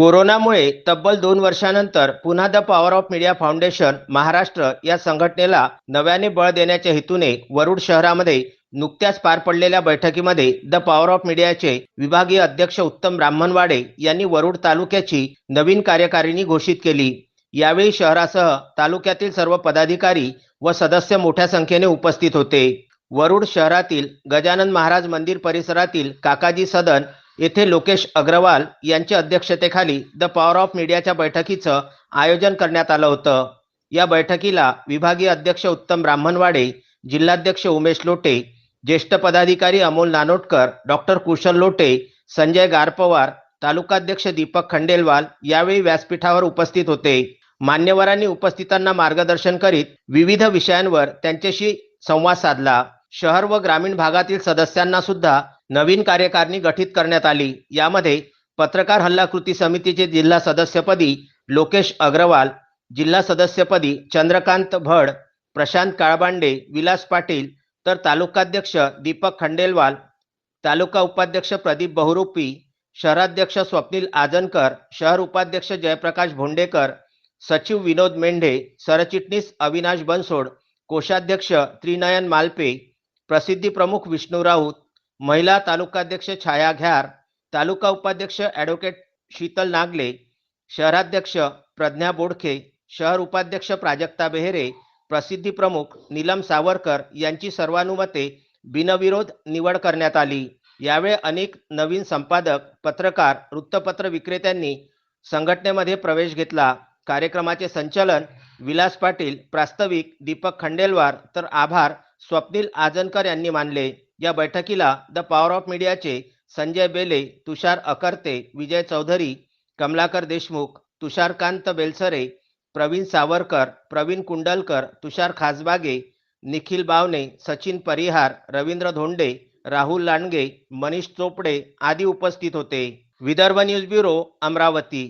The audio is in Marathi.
कोरोनामुळे तब्बल दोन वर्षानंतर पुन्हा the power of media foundation Maharashtra या संघटनेला नव्याने बळ देण्याच्या हेतूने वरुड शहरामध्ये नुकत्याच पार पडलेल्या बैठकीमध्ये द पॉवर ऑफ मीडियाचे विभागीय अध्यक्ष उत्तम ब्राह्मणवाडे यांनी वरुड तालुक्याची नवीन कार्यकारिणी घोषित केली. यावेळी शहरासह तालुक्यातील सर्व पदाधिकारी व सदस्य मोठ्या संख्येने उपस्थित होते. वरुड शहरातील गजानन महाराज मंदिर परिसरातील काकाजी सदन येथे लोकेश अग्रवाल यांच्या अध्यक्षतेखाली द पॉवर ऑफ मीडियाच्या बैठकीचं आयोजन करण्यात आलं होतं. या बैठकीला विभागीय अध्यक्ष उत्तम ब्राह्मणवाडे जिल्हाध्यक्ष उमेश लोटे ज्येष्ठ पदाधिकारी अमोल नानोटकर डॉक्टर कुशल लोटे संजय गारपवार तालुकाध्यक्ष दीपक खंडेलवाल यावेळी व्यासपीठावर उपस्थित होते. मान्यवरांनी उपस्थितांना मार्गदर्शन करीत विविध विषयांवर त्यांच्याशी संवाद साधला. शहर व ग्रामीण भागातील सदस्यांना सुद्धा नवीन कार्यकारिणी गठीत करण्यात आली. यामध्ये पत्रकार हल्ला कृती समितीचे जिल्हा सदस्यपदी लोकेश अग्रवाल जिल्हा सदस्यपदी चंद्रकांत भड प्रशांत काळबांडे विलास पाटील तर तालुकाध्यक्ष दीपक खंडेलवाल तालुका उपाध्यक्ष प्रदीप बहुरूपी शहराध्यक्ष स्वप्नील आजनकर शहर उपाध्यक्ष जयप्रकाश भोंडेकर सचिव विनोद मेंढे सरचिटणीस अविनाश बनसोड कोषाध्यक्ष त्रिनयन मालपे प्रसिद्धी प्रमुख विष्णू राऊत महिला तालुकाध्यक्ष छाया घ्यार तालुका उपाध्यक्ष ॲडव्होकेट शीतल नागले शहराध्यक्ष प्रज्ञा बोडखे शहर उपाध्यक्ष प्राजक्ता बेहेरे प्रसिद्धी प्रमुख नीलम सावरकर यांची सर्वानुमते बिनविरोध निवड करण्यात आली. यावेळी अनेक नवीन संपादक पत्रकार वृत्तपत्र विक्रेत्यांनी संघटनेमध्ये प्रवेश घेतला. कार्यक्रमाचे संचालन विलास पाटील प्रास्ताविक दीपक खंडेलवार तर आभार स्वप्नील आजनकर यांनी मानले. या बैठकीला द पॉवर ऑफ मीडियाचे संजय बेले तुषार अकर्ते विजय चौधरी कमलाकर देशमुख तुषारकांत बेलसरे प्रवीण सावरकर प्रवीण कुंडलकर तुषार खासबागे निखिल बावने सचिन परिहार रवींद्र धोंडे राहुल लांडगे मनीष चोपडे आदी उपस्थित होते. Vidarbha news bureau Amravati.